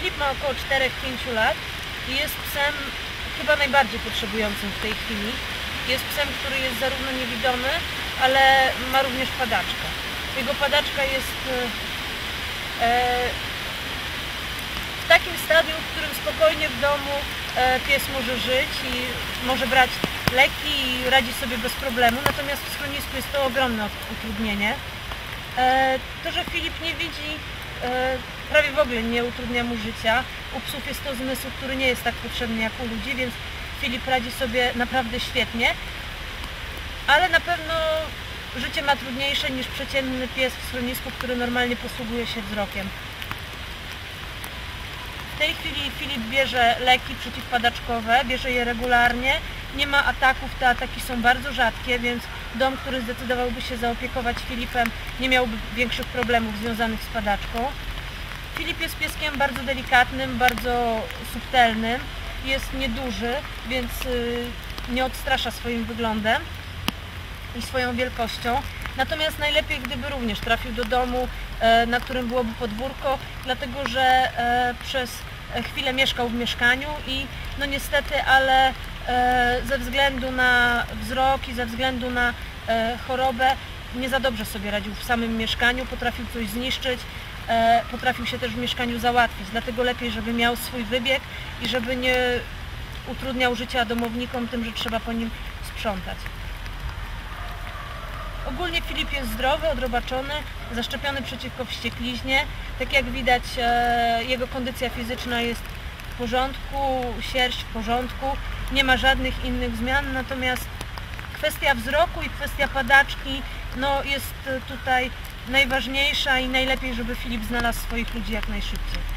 Filip ma około 4-5 lat i jest psem chyba najbardziej potrzebującym w tej chwili. Jest psem, który jest zarówno niewidomy, ale ma również padaczkę. Jego padaczka jest e, e, w takim stadium, w którym spokojnie w domu e, pies może żyć i może brać leki i radzi sobie bez problemu, natomiast w schronisku jest to ogromne utrudnienie. To, że Filip nie widzi, prawie w ogóle nie utrudnia mu życia. U psów jest to zmysł, który nie jest tak potrzebny jak u ludzi, więc Filip radzi sobie naprawdę świetnie. Ale na pewno życie ma trudniejsze niż przeciętny pies w schronisku, który normalnie posługuje się wzrokiem. W tej chwili Filip bierze leki przeciwpadaczkowe, bierze je regularnie. Nie ma ataków, te ataki są bardzo rzadkie, więc dom, który zdecydowałby się zaopiekować Filipem, nie miałby większych problemów związanych z padaczką. Filip jest pieskiem bardzo delikatnym, bardzo subtelnym. Jest nieduży, więc y, nie odstrasza swoim wyglądem i swoją wielkością. Natomiast najlepiej, gdyby również trafił do domu, e, na którym byłoby podwórko, dlatego że e, przez chwilę mieszkał w mieszkaniu i no niestety, ale ze względu na wzrok i ze względu na e, chorobę nie za dobrze sobie radził w samym mieszkaniu, potrafił coś zniszczyć, e, potrafił się też w mieszkaniu załatwić. Dlatego lepiej, żeby miał swój wybieg i żeby nie utrudniał życia domownikom tym, że trzeba po nim sprzątać. Ogólnie Filip jest zdrowy, odrobaczony, zaszczepiony przeciwko wściekliźnie. Tak jak widać, e, jego kondycja fizyczna jest w porządku, sierść w porządku, nie ma żadnych innych zmian, natomiast kwestia wzroku i kwestia padaczki no, jest tutaj najważniejsza i najlepiej, żeby Filip znalazł swoich ludzi jak najszybciej.